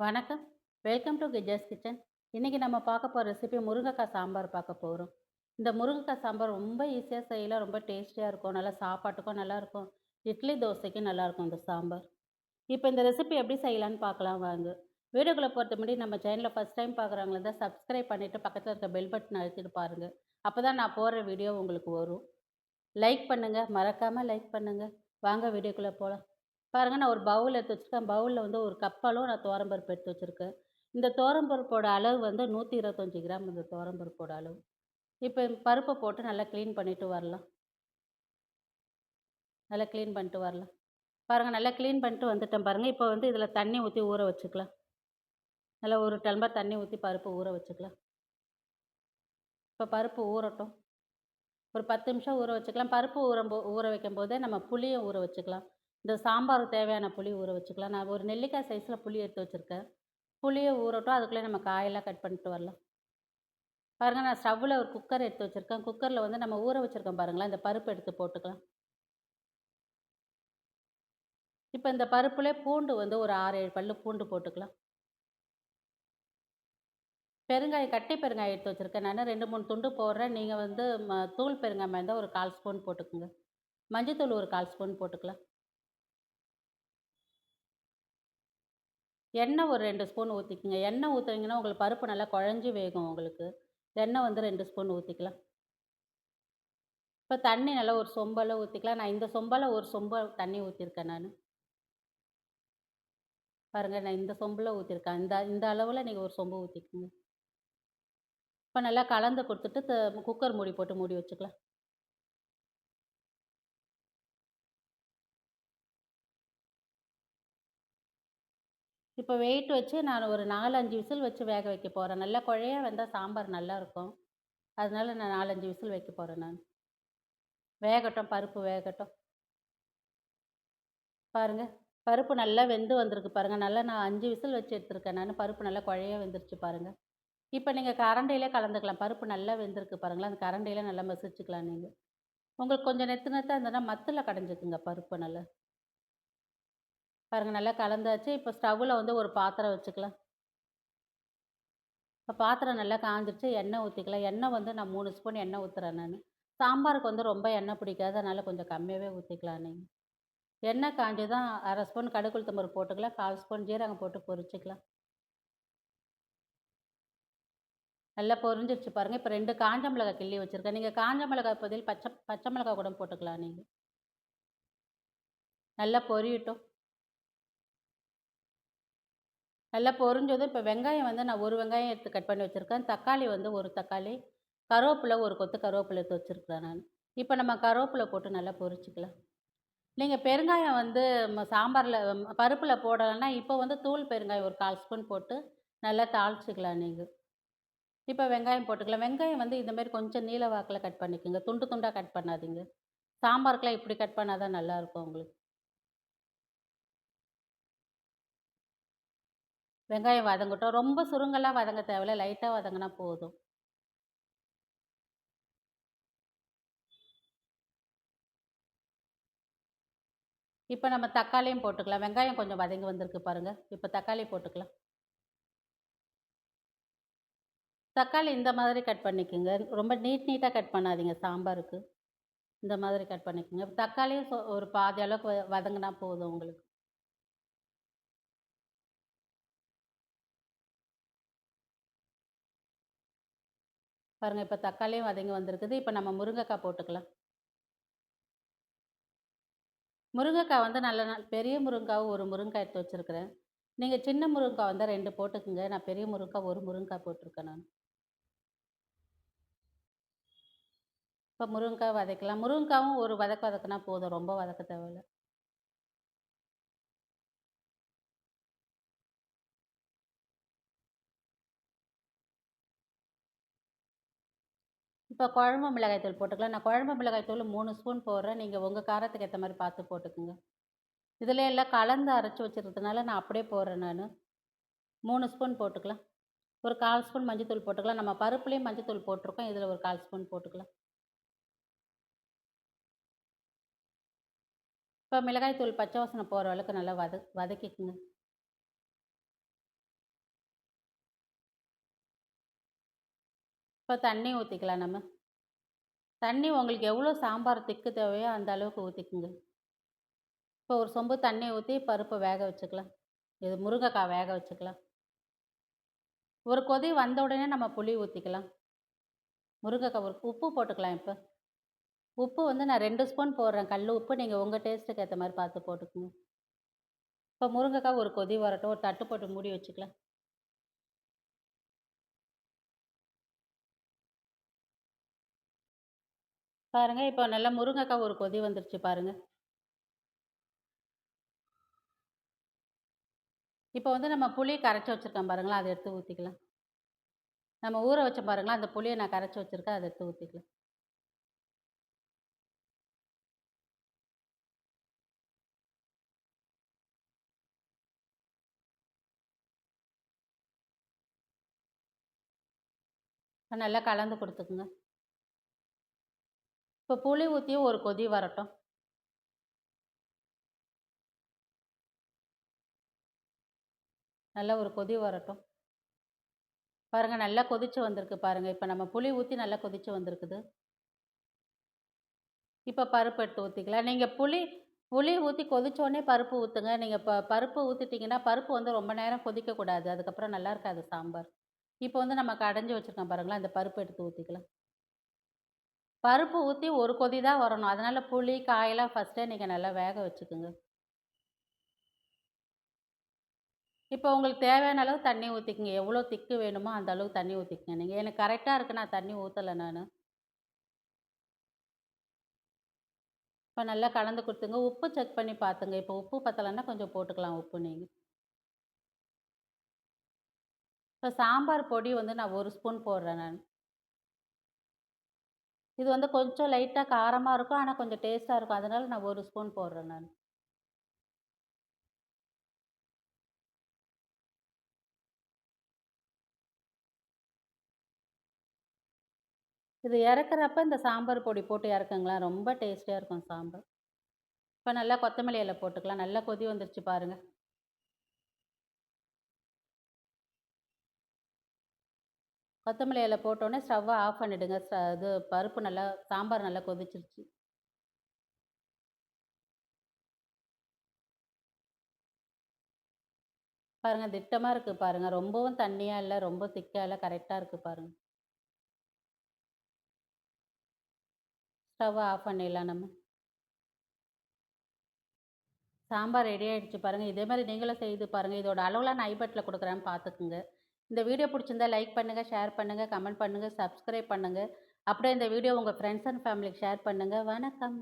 வணக்கம். Welcome to கிஜாஸ் kitchen. இன்றைக்கி நம்ம பார்க்க போகிற ரெசிபி முருங்கைக்காய் சாம்பார் பார்க்க போகிறோம் இந்த முருங்கைக்காய் சாம்பார் ரொம்ப ஈஸியாக செய்யலாம். ரொம்ப டேஸ்டியாக இருக்கும். நல்லா சாப்பாட்டுக்கும் நல்லாயிருக்கும். இட்லி, தோசைக்கும் நல்லாயிருக்கும் இந்த சாம்பார். இப்போ இந்த ரெசிபி எப்படி செய்யலான்னு பார்க்கலாம் வாங்க. வீடியோக்குள்ளே பொறுத்த முன்னாடி நம்ம சேனலில் ஃபஸ்ட் டைம் பார்க்குறவங்களா தான் சப்ஸ்கிரைப் பண்ணிட்டு பக்கத்தில் இருக்க பெல் பட்டன் அழுத்திட்டு அப்போ தான் நான் போடுற வீடியோ உங்களுக்கு வரும். லைக் பண்ணுங்கள் மறக்காமல் லைக் பண்ணுங்கள் வாங்க வீடியோக்குள்ளே போகலாம் பாருங்க நான் ஒரு பவுல் எடுத்து வச்சுருக்கேன் பவுலில் வந்து ஒரு கப்பலும் நான் துவரம்பருப்பு எடுத்து வச்சுருக்கேன் இந்த துவரம்பருப்போட அளவு வந்து 125 கிராம் இந்த துவரம்பருப்போட அளவு. இப்போ பருப்பை போட்டு நல்லா க்ளீன் பண்ணிவிட்டு வரலாம். நல்லா க்ளீன் பண்ணிட்டு வரலாம். பாருங்கள் நல்லா க்ளீன் பண்ணிட்டு வந்துட்டேன் பாருங்கள் இப்போ வந்து இதில் தண்ணி ஊற்றி ஊற வச்சுக்கலாம். நல்லா ஒரு டம்ளர் தண்ணி ஊற்றி பருப்பு ஊற வச்சுக்கலாம். இப்போ பருப்பு ஊறட்டும். ஒரு 10 நிமிஷம் ஊற வச்சுக்கலாம். பருப்பு ஊற ஊற வைக்கும்போதே நம்ம புளியை ஊற வச்சுக்கலாம். இந்த சாம்பாருக்கு தேவையான புளி ஊற வச்சுக்கலாம். நான் ஒரு நெல்லிக்காய் சைஸில் புளி எடுத்து வச்சுருக்கேன் புளியை ஊறட்டும். அதுக்குள்ளே நம்ம காயெல்லாம் கட் பண்ணிட்டு வரலாம். பாருங்கள் நான் ஸ்டவ்வில் ஒரு குக்கர் எடுத்து வச்சுருக்கேன் குக்கரில் வந்து நம்ம ஊற வச்சுருக்கோம் பாருங்களேன், இந்த பருப்பு எடுத்து போட்டுக்கலாம். இப்போ இந்த பருப்புலே பூண்டு வந்து ஒரு 6, 7 பல்லு பூண்டு போட்டுக்கலாம். பெருங்காயம் கட்டி பெருங்காயம் எடுத்து வச்சுருக்கேன் நான் ரெண்டு மூணு துண்டு போடுறேன். நீங்கள் வந்து ம தூள் பெருங்காயம் இருந்தால் ஒரு 1/4 ஸ்பூன் போட்டுக்கோங்க மஞ்சத்தூள் ஒரு 1/4 ஸ்பூன் போட்டுக்கலாம். எண்ணெய் ஒரு ரெண்டு ஸ்பூன் ஊற்றிக்கோங்க எண்ணெய் ஊற்றுனீங்கன்னா உங்களுக்கு பருப்பு நல்லா குழஞ்சி வேகும் உங்களுக்கு. எண்ணெய் வந்து ரெண்டு ஸ்பூன் ஊற்றிக்கலாம் இப்போ தண்ணி நல்லா ஒரு சொம்பு ஊற்றிக்கலாம் நான் இந்த சொம்பில் ஒரு சொம்ப தண்ணி ஊற்றிருக்கேன் நான். பாருங்கள் நான் இந்த சொம்பில் ஊற்றிருக்கேன் இந்த இந்த அளவில் நீங்கள் ஒரு சொம்பு ஊற்றிக்கோங்க இப்போ நல்லா கலந்து கொடுத்துட்டு குக்கர் மூடி போட்டு மூடி வச்சுக்கலாம். இப்போ வெயிட் வச்சு நான் ஒரு 4, 5 விசில் வச்சு வேக வைக்க போகிறேன் நல்லா குழையா வெந்தால் சாம்பார் நல்லாயிருக்கும். அதனால நான் 4, 5 விசில் வைக்க போகிறேன் நான். வேகட்டும் பருப்பு வேகட்டும். பாருங்க பருப்பு நல்லா வெந்து வந்திருக்கு பாருங்கள் நல்லா நான் அஞ்சு விசில் வச்சு எடுத்துருக்கேன் நான் பருப்பு நல்லா குழையா வெந்துருச்சு பாருங்கள் இப்போ நீங்கள் கரண்டையிலே கலந்துக்கலாம். பருப்பு நல்லா வெந்திருக்கு பாருங்களேன். அந்த கரண்டியில நல்லா மசிச்சுக்கலாம் நீங்கள் உங்களுக்கு கொஞ்சம் நெத்து நெத்தாக இருந்ததுன்னா மத்தில் கடைஞ்சுக்குங்க பருப்பு நல்லா. பாருங்கள் நல்லா கலந்தாச்சு. இப்போ ஸ்டவ்வில் வந்து ஒரு பாத்திரம் வச்சுக்கலாம். இப்போ பாத்திரம் நல்லா காய்ஞ்சிருச்சு. எண்ணெய் ஊற்றிக்கலாம் எண்ணெய் வந்து நான் மூணு ஸ்பூன் எண்ணெய் ஊற்றுறேன் நான் சாம்பாருக்கு வந்து ரொம்ப எண்ணெய் பிடிக்காது. அதனால் கொஞ்சம் கம்மியாகவே ஊற்றிக்கலாம் நீங்கள் எண்ணெய் காஞ்சி தான் அரை ஸ்பூன் கடுகு போட்டுக்கலாம். 1/4 ஸ்பூன் ஜீரகம் போட்டு பொரிச்சிக்கலாம் நல்லா பொரிஞ்சிருச்சு பாருங்கள் இப்போ ரெண்டு காஞ்ச மிளகாய் கிள்ளி வச்சுருக்கேன் நீங்கள் காஞ்ச மிளகாய் பதில் பச்சை பச்சை மிளகாய் கூட போட்டுக்கலாம் நீங்க. நல்லா பொரியட்டும். நல்லா பொரிஞ்சதும் இப்போ வெங்காயம் வந்து நான் ஒரு வெங்காயம் எடுத்து கட் பண்ணி வச்சுருக்கேன் தக்காளி வந்து ஒரு தக்காளி, கருவேப்பிலை ஒரு கொத்து கருவேப்பிலை எடுத்து வச்சிருக்கிறேன் நான் இப்போ நம்ம கருவேப்பிலை போட்டு நல்லா பொரிச்சிக்கலாம் நீங்கள் பெருங்காயம் வந்து சாம்பாரில் பருப்பில் போடலைன்னா இப்போ வந்து தூள் பெருங்காயம் ஒரு 1/4 ஸ்பூன் போட்டு நல்லா தாளிச்சிக்கலாம் நீங்கள் இப்போ வெங்காயம் போட்டுக்கலாம். வெங்காயம் வந்து இந்தமாரி கொஞ்சம் நீள வாக்கில் கட் பண்ணிக்கோங்க துண்டு துண்டாக கட் பண்ணாதீங்க. சாம்பாருக்குலாம் இப்படி கட் பண்ணால் தான் நல்லாயிருக்கும் உங்களுக்கு. வெங்காயம் வதங்கட்டும். ரொம்ப சுருங்கலாம் வதங்க தேவையில்ல. லைட்டாக வதங்கினா போதும். இப்போ நம்ம தக்காளியும் போட்டுக்கலாம். வெங்காயம் கொஞ்சம் வதங்கி வந்திருக்கு பாருங்கள் இப்போ தக்காளி போட்டுக்கலாம். தக்காளி இந்த மாதிரி கட் பண்ணிக்கோங்க ரொம்ப நீட் நீட்டாக கட் பண்ணாதீங்க சாம்பாருக்கு. இந்த மாதிரி கட் பண்ணிக்கோங்க தக்காளியும் ஒரு பாதி அளவுக்கு வ போதும் உங்களுக்கு. பாருங்கள் இப்போ தக்காளியும் வதங்கி வந்திருக்குது. இப்போ நம்ம முருங்கைக்காய் போட்டுக்கலாம். முருங்கைக்காய் வந்து நல்ல நாள் பெரிய முருங்காவும் ஒரு முருங்காய் எடுத்து வச்சிருக்கிறேன். நீங்கள் சின்ன முருங்காய் வந்தா 2 போட்டுக்கங்க. நான் பெரிய முருங்காய் ஒரு முருங்காய் போட்டிருக்கேன் நான். இப்போ முருங்காய் வதக்கலாம். முருங்காவும் ஒரு வதக்க வதக்குனா போதும். ரொம்ப வதக்க தேவையில்ல. இப்போ குழம்பு மிளகாய் தூள் போட்டுக்கலாம். நான் குழம்பு மிளகாய் தூள் 3 ஸ்பூன் போடுறேன். நீங்கள் உங்கள் காரத்துக்கு ஏற்ற மாதிரி பார்த்து போட்டுக்குங்க இதில் எல்லாம் கலந்து அரைச்சி வச்சிருக்கிறதுனால நான் அப்படியே போடுறேன் நான் மூணு ஸ்பூன் போட்டுக்கலாம். ஒரு 1/4 ஸ்பூன் மஞ்சத்தூள் போட்டுக்கலாம். நம்ம பருப்புலேயும் மஞ்சத்தூள் போட்டிருக்கோம். இதில் ஒரு 1/4 ஸ்பூன் போட்டுக்கலாம். இப்போ மிளகாய் தூள் பச்சை வாசனை போகிற அளவுக்கு நல்லா வத வதக்கிக்குங்க இப்போ தண்ணி ஊற்றிக்கலாம் நம்ம. தண்ணி உங்களுக்கு எவ்வளோ சாம்பார் திக்கு தேவையோ அந்த அளவுக்கு ஊற்றிக்குங்க இப்போ ஒரு சொம்பு தண்ணி ஊற்றி பருப்பை வேக வச்சுக்கலாம். இது முருங்கைக்காய் வேக வச்சுக்கலாம். ஒரு கொதி வந்த உடனே நம்ம புளி ஊற்றிக்கலாம் முருங்கைக்காய் ஒரு உப்பு போட்டுக்கலாம் இப்போ. உப்பு வந்து நான் ரெண்டு ஸ்பூன் போடுறேன். கல் உப்பு நீங்கள் உங்கள் டேஸ்ட்டுக்கு ஏற்ற மாதிரி பார்த்து போட்டுக்கோங்க. இப்போ முருங்கைக்காய் ஒரு கொதி வரட்டும். ஒரு தட்டு போட்டு மூடி வச்சுக்கலாம். பாருங்க இப்போ நல்லா முருங்கைக்காய் ஒரு கொதி வந்துருச்சு பாருங்க. இப்போ வந்து நம்ம புளி கரைச்சி வச்சுருக்கோம் பாருங்களா அதை எடுத்து ஊற்றிக்கலாம் நம்ம ஊற வச்ச பாருங்களா அந்த புளியை நான் கரைச்சி வச்சுருக்கேன் அதை எடுத்து ஊற்றிக்கலாம் நல்லா கலந்து கொடுத்துக்குங்க. இப்போ புளி ஊற்றியும் ஒரு கொதி வரட்டும். நல்லா ஒரு கொதி வரட்டும். பாருங்கள் நல்லா கொதிச்சு வந்திருக்கு பாருங்கள் இப்போ நம்ம புளி ஊற்றி நல்லா கொதிச்சு வந்திருக்குது. இப்போ பருப்பு எடுத்து ஊற்றிக்கலாம் நீங்கள் புளி புளி ஊற்றி கொதிச்சோடனே பருப்பு ஊற்றுங்க நீங்கள் இப்போ பருப்பு ஊற்றிட்டிங்கன்னா பருப்பு வந்து ரொம்ப நேரம் கொதிக்கக்கூடாது. அதுக்கப்புறம் நல்லா இருக்காது சாம்பார். இப்போ வந்து நம்ம கடைஞ்சி வச்சுருக்கோம் பாருங்களா அந்த பருப்பு எடுத்து ஊற்றிக்கலாம் பருப்பு ஊற்றி ஒரு கொதி தான் வரணும். அதனால் புளி காயெல்லாம் ஃபஸ்ட்டே நீங்கள் நல்லா வேக வச்சுக்கோங்க. இப்போ உங்களுக்கு தேவையான அளவு தண்ணி ஊற்றிக்கங்க எவ்வளோ திக்கு வேணுமோ அந்த அளவுக்கு தண்ணி ஊற்றிக்கங்க நீங்கள் எனக்கு கரெக்டாக இருக்குது நான் தண்ணி ஊற்றலை நான். இப்போ நல்லா கலந்து கொடுத்துங்க. உப்பு செக் பண்ணி பார்த்துங்க இப்போ உப்பு பத்தலைன்னா கொஞ்சம் போட்டுக்கலாம் உப்பு நீங்கள் இப்போ சாம்பார் பொடி வந்து நான் ஒரு ஸ்பூன் போடுறேன் நான். இது வந்து கொஞ்சம் லைட்டாக காரமாக இருக்கும். ஆனால் கொஞ்சம் டேஸ்ட்டாக இருக்கும். அதனால் நான் ஒரு ஸ்பூன் போடுறேன் நான். இது இறக்குறப்ப இந்த சாம்பார் பொடி போட்டு இறக்குங்களேன். ரொம்ப டேஸ்டியாக இருக்கும் சாம்பார். இப்போ நல்லா கொத்தமல்லி இலை போட்டுக்கலாம். நல்லா கொதி வந்துருச்சு பாருங்கள் கொத்தமல்லி இலை போட்டோடனே ஸ்டவ்வை ஆஃப் பண்ணிவிடுங்க இது பருப்பு நல்லா சாம்பார் நல்லா கொதிச்சிருச்சு. பாருங்கள் திட்டமாக இருக்குது பாருங்கள் ரொம்பவும் தண்ணியாக இல்லை ரொம்ப திக்காக இல்லை கரெக்டாக இருக்குது பாருங்கள் ஸ்டவ்வை ஆஃப் பண்ணிடலாம் நம்ம. சாம்பார் ரெடி ஆகிடுச்சு பாருங்கள் இதே மாதிரி நீங்களும் செய்து பாருங்கள் இதோட அளவுலாம் நான் ஐபட்டில் கொடுக்குறேன்னு பார்த்துக்குங்க. இந்த வீடியோ பிடிச்சிருந்தா லைக் பண்ணுங்கள் ஷேர் பண்ணுங்கள் கமெண்ட் பண்ணுங்கள் சப்ஸ்கிரைப் பண்ணுங்கள் அப்படியே இந்த வீடியோ உங்கள் ஃப்ரெண்ட்ஸ் அண்ட் ஃபேமிலிக்கு ஷேர் பண்ணுங்கள் வணக்கம்.